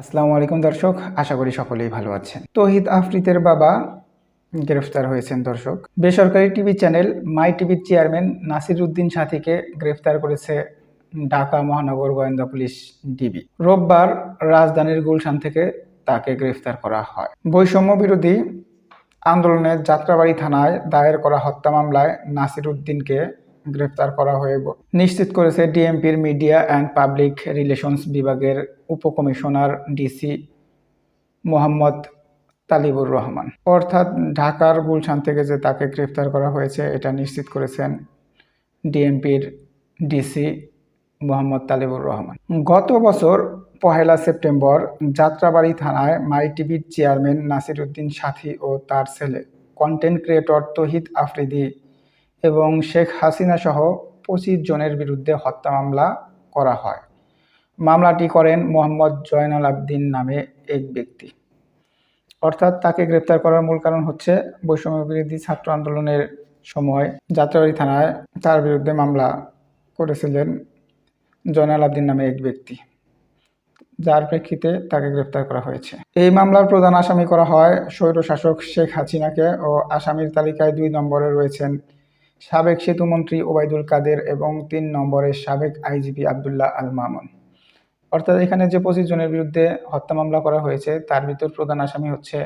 আসসালামু আলাইকুম দর্শক, আশা করি সকলেই ভালো আছেন। তহিদ আফ্রিদের বাবা গ্রেফতার হয়েছেন দর্শক। বেসরকারি টিভি চ্যানেল মাই টিভির চেয়ারম্যান নাসির উদ্দিন সাথীকে গ্রেফতার করেছে ঢাকা মহানগর গোয়েন্দা পুলিশ ডিবি। রোববার রাজধানীর গুলশান থেকে তাকে গ্রেফতার করা হয়। বৈষম্য বিরোধী আন্দোলনের যাত্রাবাড়ি থানায় দায়ের করা হত্যা মামলায় নাসির উদ্দিনকে গ্রেফতার করা হয়ে নিশ্চিত করেছে ডিএমপির মিডিয়া অ্যান্ড পাবলিক রিলেশনস বিভাগের উপকমিশনার ডিসি মোহাম্মদ তালিবুর রহমান। অর্থাৎ ঢাকার গুলশান থেকে যে তাকে গ্রেফতার করা হয়েছে, এটা নিশ্চিত করেছেন ডিএমপির ডিসি মোহাম্মদ তালিবুর রহমান। গত বছর পহেলা সেপ্টেম্বর যাত্রাবাড়ি থানায় মাই টিভির চেয়ারম্যান নাসির উদ্দিন সাথী ও তার ছেলে, কন্টেন্ট ক্রিয়েটর তহিদ আফ্রিদি এবং শেখ হাসিনা সহ পঁচিশ জনের বিরুদ্ধে হত্যা মামলা করা হয়। মামলাটি করেন মোহাম্মদ জয়নাল আবদিন নামে এক ব্যক্তি। অর্থাৎ তাকে গ্রেপ্তার করার মূল কারণ হচ্ছে বৈষম্য বিরোধী ছাত্র আন্দোলনের সময় যাত্রাবাড়ি থানায় তার বিরুদ্ধে মামলা করেছিলেন জয়নাল আবদিন নামে এক ব্যক্তি, যার প্রেক্ষিতে তাকে গ্রেপ্তার করা হয়েছে। এই মামলার প্রধান আসামি করা হয় স্বৈরশাসক শেখ হাসিনাকে ও আসামির তালিকায় দুই নম্বরে রয়েছেন সাবেক সেতুমন্ত্রী ওবায়দুল কাদের এবং তিন নম্বরে সাবেক আইজিপি আবদুল্লাহ আল মামুন। অর্থাৎ এখানে যে পঁচিশ জনের বিরুদ্ধে হত্যা মামলা করা হয়েছে, তার ভিতর প্রধান আসামি হচ্ছে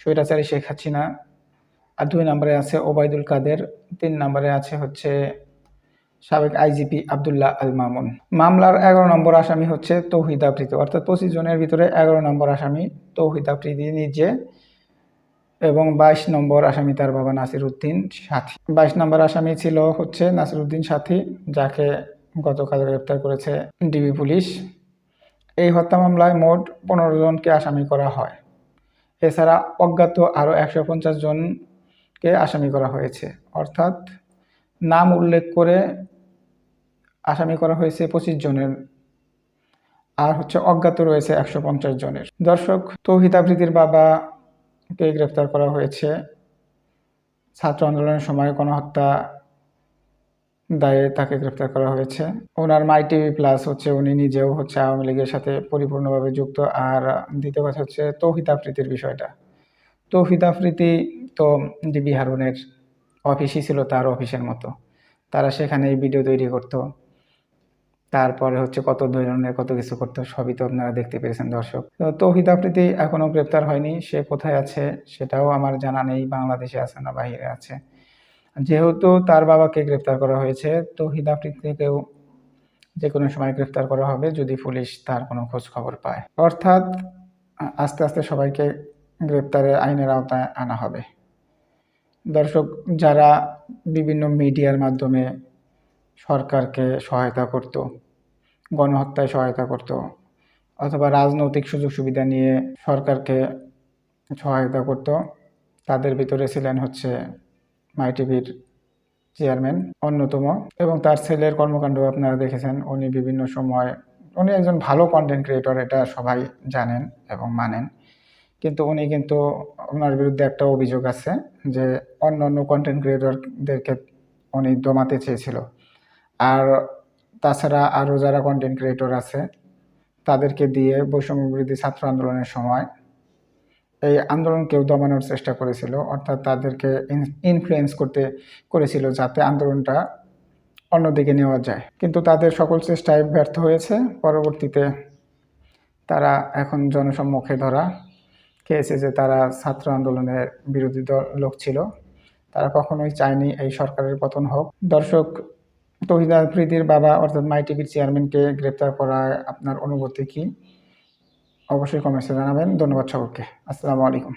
স্বৈরাচারী শেখ হাসিনা। আর দুই নম্বরে আছে ওবায়দুল কাদের, তিন নম্বরে আছে হচ্ছে সাবেক আইজিপি আবদুল্লাহ আল মামুন। মামলার এগারো নম্বর আসামি হচ্ছে তৌহিদ আফ্রিদি। অর্থাৎ পঁচিশ জনের ভিতরে এগারো নম্বর আসামি তৌহিদ আফ্রিদি নিজে এবং বাইশ নম্বর আসামি তার বাবা নাসির উদ্দিন সাথী। বাইশ নম্বর আসামি ছিল হচ্ছে নাসির উদ্দিন সাথী, যাকে গতকাল গ্রেপ্তার করেছে ডিবি পুলিশ। এই হত্যা মামলায় মোট পনেরো জনকে আসামি করা হয়। এছাড়া অজ্ঞাত আরও একশো পঞ্চাশ জনকে আসামি করা হয়েছে। অর্থাৎ নাম উল্লেখ করে আসামি করা হয়েছে পঁচিশ জনের। আর হচ্ছে অজ্ঞাত রয়েছে একশো পঞ্চাশ জনের। দর্শক, তৌহিদ আফ্রিদির বাবাকে গ্রেপ্তার করা হয়েছে? ছাত্র আন্দোলনের সময় গণহত্যা দায়ে তাকে গ্রেপ্তার করা হয়েছে। ওনার মাই টিভি প্লাস হচ্ছে উনি নিজেও হচ্ছে আওয়ামী লীগের সাথে পরিপূর্ণভাবে যুক্ত। আর দ্বিতীয় কথা হচ্ছে তৌহিদ আফ্রিদির বিষয়টা। তৌহিদ আফ্রিদি তো ডিবি হারুনের অফিসই ছিল তার অফিসের মতো। তারা সেখানেই ভিডিও তৈরি করতো। তারপরে হচ্ছে কত ধরনের কত কিছু করতো সবই তো আপনারা দেখতে পেরেছেন দর্শক। তৌহিদ আফ্রিদি এখনও গ্রেপ্তার হয়নি, সে কোথায় আছে সেটাও আমার জানা নেই, বাংলাদেশে আছে না বাইরে আছে। যেহেতু তার বাবাকে গ্রেপ্তার করা হয়েছে, তৌহিদ আফ্রিদিকেও যে কোনো সময় গ্রেপ্তার করা হবে যদি পুলিশ তার কোনো খোঁজ খবর পায়। অর্থাৎ আস্তে আস্তে সবাইকে গ্রেপ্তারের আইনের আওতায় আনা হবে। দর্শক, যারা বিভিন্ন মিডিয়ার মাধ্যমে সরকারকে সহায়তা করত, গণহত্যায় সহায়তা করত, অথবা রাজনৈতিক সুযোগ সুবিধা নিয়ে সরকারকে সহায়তা করত। তাদের ভিতরে ছিলেন হচ্ছে মাই টিভির চেয়ারম্যান অন্যতম এবং তার ছেলের কর্মকাণ্ড আপনারা দেখেছেন। উনি বিভিন্ন সময়, উনি একজন ভালো কন্টেন্ট ক্রিয়েটর এটা সবাই জানেন এবং মানেন। কিন্তু উনি কিন্তু ওনার বিরুদ্ধে একটা অভিযোগ আছে যে অন্য অন্য কন্টেন্ট ক্রিয়েটরদেরকে উনি দমাতে চেয়েছিল। আর তাছাড়া আরও যারা কন্টেন্ট ক্রিয়েটর আছে, তাদেরকে দিয়ে বৈষম্য বিরোধী ছাত্র আন্দোলনের সময় এই আন্দোলনকেও দমানোর চেষ্টা করেছিল, অর্থাৎ তাদেরকে ইনফ্লুয়েন্স করতে করেছিল যাতে আন্দোলনটা অন্যদিকে নেওয়া যায়। কিন্তু তাদের সকল চেষ্টায় ব্যর্থ হয়েছে। পরবর্তীতে তারা এখন জনসম্মুখে ধরা খেয়েছে যে তারা ছাত্র আন্দোলনের বিরোধী দল, লোক ছিল। তারা কখনোই চায়নি এই সরকারের পতন হোক। দর্শক তহিদ আফ্রিদির বাবা, অর্থাৎ মাই টিভির চেয়ারম্যানকে গ্রেপ্তার করায় আপনার অনুভূতি কি? অবশ্যই কমেন্টসে জানাবেন। ধন্যবাদ সকলকে। আসসালামু আলাইকুম।